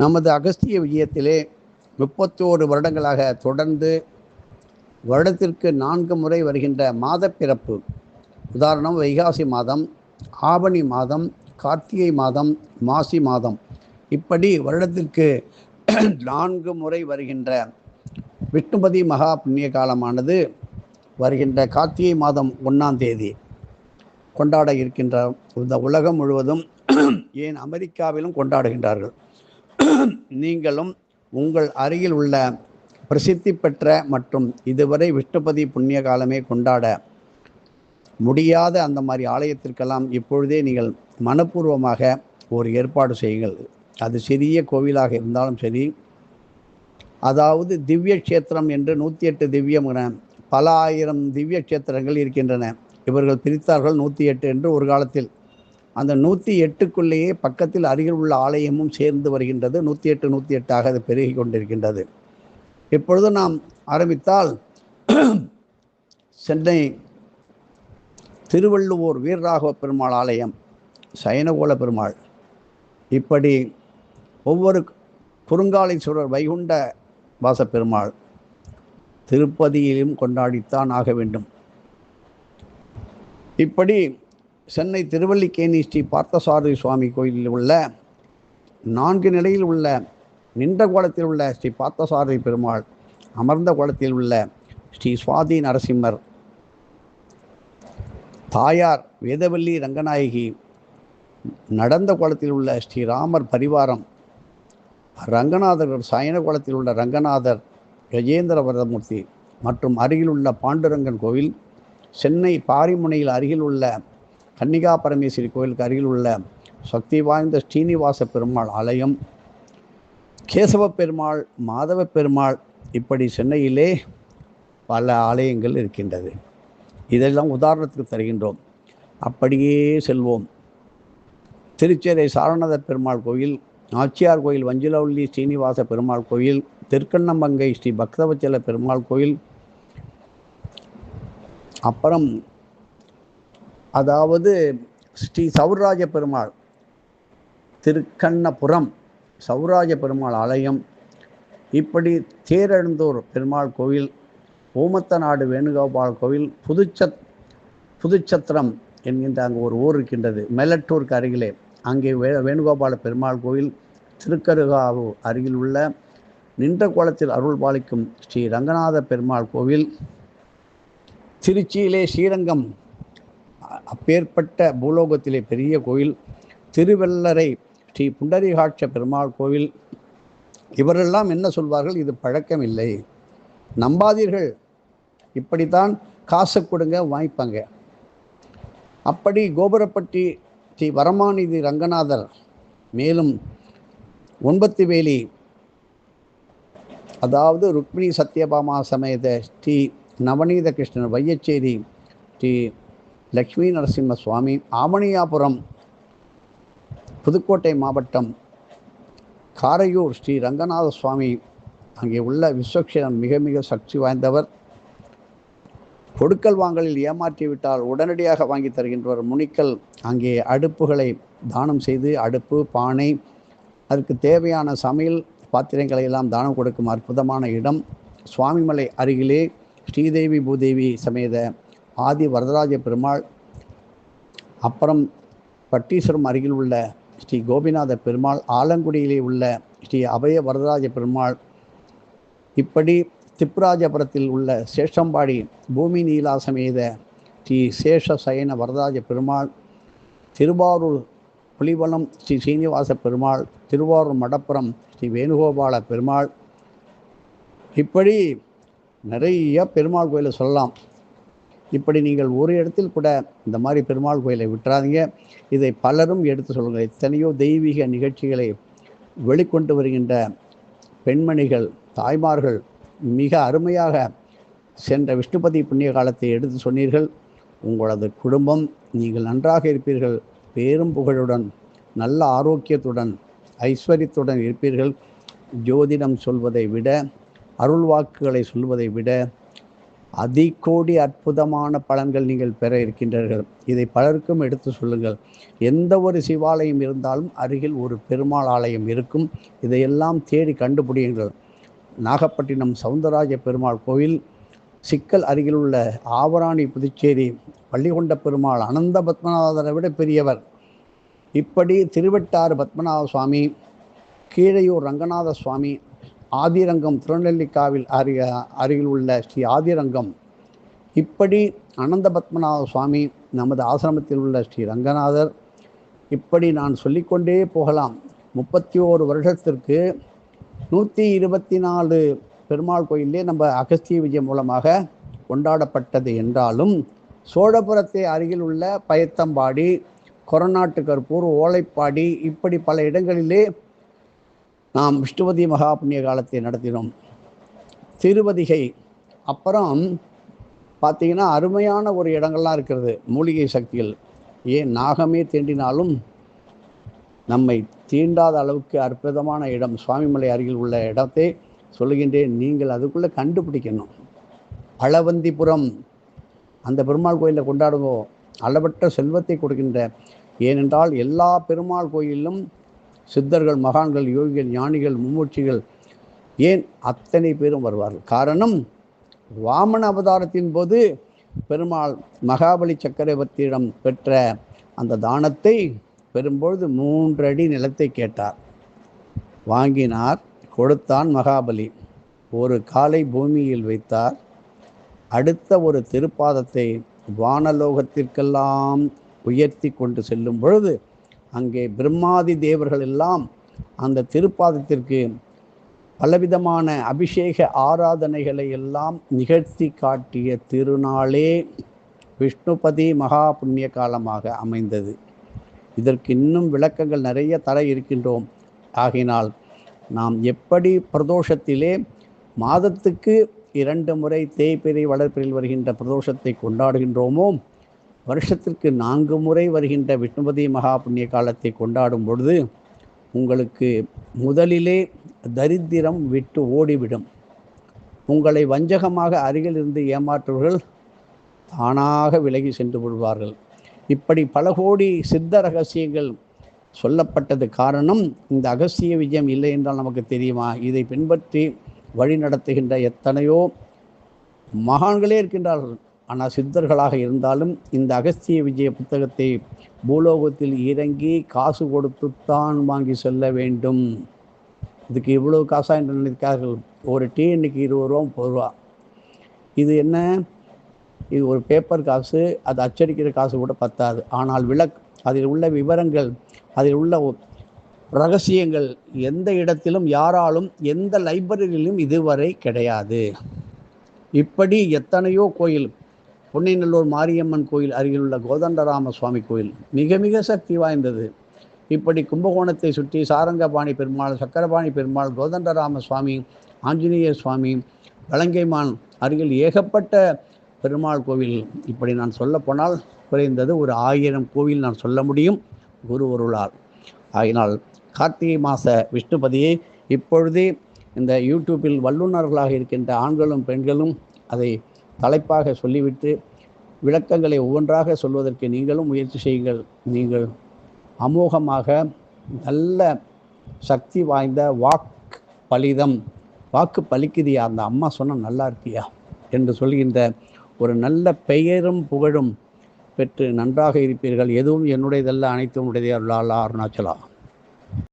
நமது அகஸ்திய விஜயத்திலே முப்பத்தோரு வருடங்களாக தொடர்ந்து வருடத்திற்கு நான்கு முறை வருகின்ற மாத பிறப்பு உதாரணம் வைகாசி மாதம் ஆவணி மாதம் கார்த்திகை மாதம் மாசி மாதம். இப்படி வருடத்திற்கு நான்கு முறை வருகின்ற விஷ்ணுபதி மகா புண்ணிய காலமானது வருகின்ற கார்த்திகை மாதம் ஒன்றாம் தேதி கொண்டாட இருக்கின்ற இந்த உலகம் முழுவதும் ஏன் அமெரிக்காவிலும் கொண்டாடுகின்றார்கள். நீங்களும் உங்கள் அருகில் உள்ள பிரசித்தி பெற்ற மற்றும் இதுவரை விஷ்ணுபதி புண்ணிய காலமே கொண்டாட முடியாத அந்த மாதிரி ஆலயத்திற்கெல்லாம் இப்பொழுதே நீங்கள் மனப்பூர்வமாக ஒரு ஏற்பாடு செய்யுங்கள். அது சிறிய கோவிலாக இருந்தாலும் சரி. அதாவது திவ்ய கஷேத்திரம் என்று நூற்றி எட்டு திவ்யம் பல ஆயிரம் திவ்ய கஷேத்திரங்கள் இருக்கின்றன. இவர்கள் பிரித்தார்கள் நூற்றி எட்டு என்று ஒரு காலத்தில். அந்த நூற்றி எட்டுக்குள்ளேயே பக்கத்தில் அருகில் உள்ள ஆலயமும் சேர்ந்து வருகின்றது. நூற்றி எட்டு நூற்றி எட்டாக அது பெருகி கொண்டிருக்கின்றது. இப்பொழுது நாம் ஆரம்பித்தால் சென்னை திருவள்ளுவோர் வீரராகவ பெருமாள் ஆலயம் சயனகோல பெருமாள். இப்படி ஒவ்வொரு குறுங்காலீஸ்வரர் வைகுண்ட வாசப்பெருமாள் திருப்பதியிலும் கொண்டாடித்தான் ஆக வேண்டும். இப்படி சென்னை திருவல்லிக்கேணி ஸ்ரீ பார்த்தசாரதி சுவாமி கோயிலில் உள்ள நான்கு நிலையில் உள்ள நின்ற கோலத்தில் உள்ள ஸ்ரீ பார்த்தசாரதி பெருமாள் அமர்ந்த கோலத்தில் உள்ள ஸ்ரீ சுவாதி நரசிம்மர் தாயார் வேதவல்லி ரங்கநாயகி நடந்த கோலத்தில் உள்ள ஸ்ரீராமர் பரிவாரம் ரங்கநாதர் சயன கோலத்தில் உள்ள ரங்கநாதர் கஜேந்திர வரதமூர்த்தி மற்றும் அருகில் உள்ள பாண்டுரங்கன் கோவில் சென்னை பாரிமுனையில் அருகில் உள்ள கன்னிகா பரமேஸ்வரி கோயிலுக்கு அருகில் உள்ள சக்தி வாய்ந்த ஸ்ரீனிவாச பெருமாள் ஆலயம் கேசவ பெருமாள் மாதவ பெருமாள் இப்படி சென்னையிலே பல ஆலயங்கள் இருக்கின்றது. இதெல்லாம் உதாரணத்துக்கு தருகின்றோம். அப்படியே செல்வோம். திருச்சேரை சாரநாத பெருமாள் கோயில் நாச்சியார் கோயில் வஞ்சிலவள்ளி ஸ்ரீனிவாச பெருமாள் கோயில் திருக்கண்ணம்பங்கை ஸ்ரீ பக்தவச்சல பெருமாள் கோயில் அப்புறம் அதாவது ஸ்ரீ சௌராஜ பெருமாள் திருக்கண்ணபுரம் சௌராஜ பெருமாள் ஆலயம். இப்படி தேரெழுந்தூர் பெருமாள் கோவில் ஓமத்த நாடு வேணுகோபால் கோவில் புதுச்சத் புதுச்சத்திரம் என்கின்ற அங்கே ஒரு ஊர் இருக்கின்றது. மெலட்டூருக்கு அருகிலே அங்கே வே வேணுகோபால பெருமாள் கோவில் திருக்கருகாவு அருகில் உள்ள நின்ற கோலத்தில் அருள் பாலிக்கும் ஸ்ரீ ரங்கநாத பெருமாள் கோவில். திருச்சியிலே ஸ்ரீரங்கம் அப்பேற்பட்ட பூலோகத்திலே பெரிய கோயில் திருவெல்லரை ஸ்ரீ புண்டரிகாட்ச பெருமாள் கோவில். இவரெல்லாம் என்ன சொல்வார்கள்? இது பழக்கம் இல்லை நம்பாதீர்கள். இப்படித்தான் காசு கொடுங்க வாங்கிப்பாங்க. அப்படி கோபுரப்பட்டி ஸ்ரீ வரமாநிதி ரங்கநாதர் மேலும் ஒன்பத்து வேலி அதாவது ருக்மிணி சத்யபாமா சமேத ஸ்ரீ நவநீத கிருஷ்ணன் வையச்சேரி ஸ்ரீ லக்ஷ்மி நரசிம்ம சுவாமி ஆமணியாபுரம் புதுக்கோட்டை மாவட்டம் காரையூர் ஸ்ரீ ரங்கநாத சுவாமி. அங்கே உள்ள விஸ்வக்ஷேரன் மிக மிக சக்தி வாய்ந்தவர். கொடுக்கல் வாங்கலில் ஏமாற்றிவிட்டால் உடனடியாக வாங்கி தருகின்றவர் முனிக்கல். அங்கே அடுப்புகளை தானம் செய்து அடுப்பு பானை அதற்கு தேவையான சமையல் பாத்திரங்களை எல்லாம் தானம் கொடுக்கும் அற்புதமான இடம். சுவாமிமலை அருகிலே ஸ்ரீதேவி பூதேவி சமேத ஆதி வரதராஜ பெருமாள் அப்புறம் பட்டீஸ்வரம் அருகில் உள்ள ஸ்ரீ கோபிநாத பெருமாள் ஆலங்குடியிலே உள்ள ஸ்ரீ அபய வரதராஜ பெருமாள் இப்படி திப்ராஜபுரத்தில் உள்ள சேஷம்பாடி பூமி நீலாசமேத ஸ்ரீ சேஷ சயன வரதராஜ பெருமாள் திருவாரூர் புலிவனம் ஸ்ரீ சீனிவாச பெருமாள் திருவாரூர் மடப்புரம் ஸ்ரீ வேணுகோபால பெருமாள் இப்படி நிறைய பெருமாள் கோயிலை சொல்லலாம். இப்படி நீங்கள் ஒரு இடத்தில் கூட இந்த மாதிரி பெருமாள் கோயிலை விட்டுறாதீங்க. இதை பலரும் எடுத்து சொல்லுங்கள் எத்தனையோ தெய்வீக நிகழ்ச்சிகளை வெளிக்கொண்டு வருகின்ற பெண்மணிகள் தாய்மார்கள் மிக அருமையாக சென்ற விஷ்ணுபதி புண்ணிய காலத்தை எடுத்து சொன்னீர்கள். உங்களது குடும்பம் நீங்கள் நன்றாக இருப்பீர்கள். பேரும் புகழுடன் நல்ல ஆரோக்கியத்துடன் ஐஸ்வர்யத்துடன் இருப்பீர்கள். ஜோதிடம் சொல்வதை விட அருள் வாக்குகளை சொல்வதை விட அதிகோடி அற்புதமான பலன்கள் நீங்கள் பெற இருக்கின்றீர்கள். இதை பலருக்கும் எடுத்து சொல்லுங்கள். எந்த ஒரு சிவாலயம் இருந்தாலும் அருகில் ஒரு பெருமாள் ஆலயம் இருக்கும். இதையெல்லாம் தேடி கண்டுபிடியுங்கள். நாகப்பட்டினம் சவுந்தரராஜ பெருமாள் கோவில் சிக்கல் அருகில் உள்ள ஆவராணி புதுச்சேரி பள்ளிகொண்ட பெருமாள் அனந்த பத்மநாதரை விட பெரியவர். இப்படி திருவெட்டாறு பத்மநாத சுவாமி கீழையூர் ரங்கநாத சுவாமி ஆதிரங்கம் திருநெல்லிக்காவில் அருக அருகில் உள்ள ஸ்ரீ ஆதிரங்கம். இப்படி அனந்த பத்மநாத சுவாமி நமது ஆசிரமத்தில் உள்ள ஸ்ரீ ரங்கநாதர் இப்படி நான் சொல்லிக்கொண்டே போகலாம். முப்பத்தி ஓரு வருஷத்திற்கு நூற்றி இருபத்தி நாலு பெருமாள் கோயிலே நம்ம அகஸ்திய விஜயம் மூலமாக கொண்டாடப்பட்டது என்றாலும் சோழபுரத்தை அருகில் உள்ள பயத்தம்பாடி கொரநாட்டு கற்பூர் ஓலைப்பாடி இப்படி பல இடங்களிலே நாம் விஷ்ணுவதி மகா புண்ணிய காலத்தை நடத்தினோம். திருவதிகை அப்புறம் பார்த்தீங்கன்னா அருமையான ஒரு இடங்கள்லாம் இருக்கிறது மூலிகை சக்திகள். ஏன் நாகமே தீண்டினாலும் நம்மை தீண்டாத அளவுக்கு அற்புதமான இடம் சுவாமிமலை அருகில் உள்ள இடத்தை சொல்லுகின்றேன் நீங்கள் அதுக்குள்ளே கண்டுபிடிக்கணும். அளவந்திபுரம் அந்த பெருமாள் கோயிலில் கொண்டாடுவோம் அளவற்ற செல்வத்தை கொடுக்கின்ற ஏனென்றால் எல்லா பெருமாள் கோயிலும் சித்தர்கள் மகான்கள் யோகிகள் ஞானிகள் மும்மூர்ச்சிகள் ஏன் அத்தனை பேரும் வருவார்கள்? காரணம் வாமன அவதாரத்தின் போது பெருமாள் மகாபலி சக்கரவர்த்தியிடம் பெற்ற அந்த தானத்தை பெறும்பொழுது மூன்றடி நிலத்தை கேட்டார். வாங்கினார் கொடுத்தான் மகாபலி. ஒரு காலை பூமியில் வைத்தார். அடுத்த ஒரு திருப்பாதத்தை வானலோகத்திற்கெல்லாம் உயர்த்தி கொண்டு செல்லும் பொழுது அங்கே பிரம்மாதி தேவர்கள் எல்லாம் அந்த திருப்பாதத்திற்கு பலவிதமான அபிஷேக ஆராதனைகளை எல்லாம் நிகழ்த்தி காட்டிய திருநாளே விஷ்ணுபதி மகா புண்ணிய காலமாக அமைந்தது. இதற்கு இன்னும் விளக்கங்கள் நிறைய தர இருக்கின்றோம். ஆகினால் நாம் எப்படி பிரதோஷத்திலே மாதத்துக்கு இரண்டு முறை தேய்பிரை வளர்ப்பில் வருகின்ற பிரதோஷத்தை கொண்டாடுகின்றோமோ வருஷத்திற்கு நான்கு முறை வருகின்ற விஷ்ணுபதி மகா புண்ணிய காலத்தை கொண்டாடும் பொழுது உங்களுக்கு முதலிலே தரித்திரம் விட்டு ஓடிவிடும். உங்களை வஞ்சகமாக அருகில் இருந்து ஏமாற்றுவர்கள் தானாக விலகி சென்று விடுவார்கள். இப்படி பல கோடி சித்த ரகசியங்கள் சொல்லப்பட்டது காரணம் இந்த அகசிய விஜயம் இல்லை என்றால் நமக்கு தெரியுமா? இதை பின்பற்றி வழி நடத்துகின்ற எத்தனையோ மகான்களே இருக்கின்றார்கள். ஆனால் சித்தர்களாக இருந்தாலும் இந்த அகஸ்திய விஜய புத்தகத்தை பூலோகத்தில் இறங்கி காசு கொடுத்துத்தான் வாங்கி செல்ல வேண்டும். இதுக்கு இவ்வளோ காசா என்று நினைக்கிறார்கள் ஒரு டீ இன்னைக்கு இருபது ரூபா முப்பது ரூபா. இது என்ன? இது ஒரு பேப்பர் காசு அது அச்சடிக்கிற காசு கூட பத்தாது. ஆனால் விளக் அதில் உள்ள விவரங்கள் அதில் உள்ள ரகசியங்கள் எந்த இடத்திலும் யாராலும் எந்த லைப்ரரியிலும் இதுவரை கிடையாது. இப்படி எத்தனையோ கோயில் பொன்னைநல்லூர் மாரியம்மன் கோயில் அருகிலுள்ள கோதண்டராம சுவாமி கோயில் மிக மிக சக்தி வாய்ந்தது. இப்படி கும்பகோணத்தை சுற்றி சாரங்கபாணி பெருமாள் சக்கரபாணி பெருமாள் கோதண்டராம சுவாமி ஆஞ்சநேய சுவாமி வலங்கைமான் அருகில் ஏகப்பட்ட பெருமாள் கோவில். இப்படி நான் சொல்ல போனால் குறைந்தது ஒரு ஆயிரம் கோவில் நான் சொல்ல முடியும். குரு ஒருளால் ஆகினால் கார்த்திகை மாத விஷ்ணுபதியை இப்பொழுதே இந்த யூடியூப்பில் வல்லுநர்களாக இருக்கின்ற ஆண்களும் பெண்களும் அதை தலைப்பாக சொல்லிவிட்டு விளக்கங்களை ஒவ்வொன்றாக சொல்வதற்கு நீங்களும் முயற்சி செய்யுங்கள். நீங்கள் அமோகமாக நல்ல சக்தி வாய்ந்த வாக்கு பலிதம் வாக்கு பலிக்குதியா அந்த அம்மா சொன்னால் நல்லா இருக்கியா? என்று சொல்கின்ற ஒரு நல்ல பெயரும் புகழும் பெற்று நன்றாக இருப்பீர்கள். எதுவும் என்னுடையதல்ல அனைத்தும் உடையதே அருளாளா அருணாச்சலா.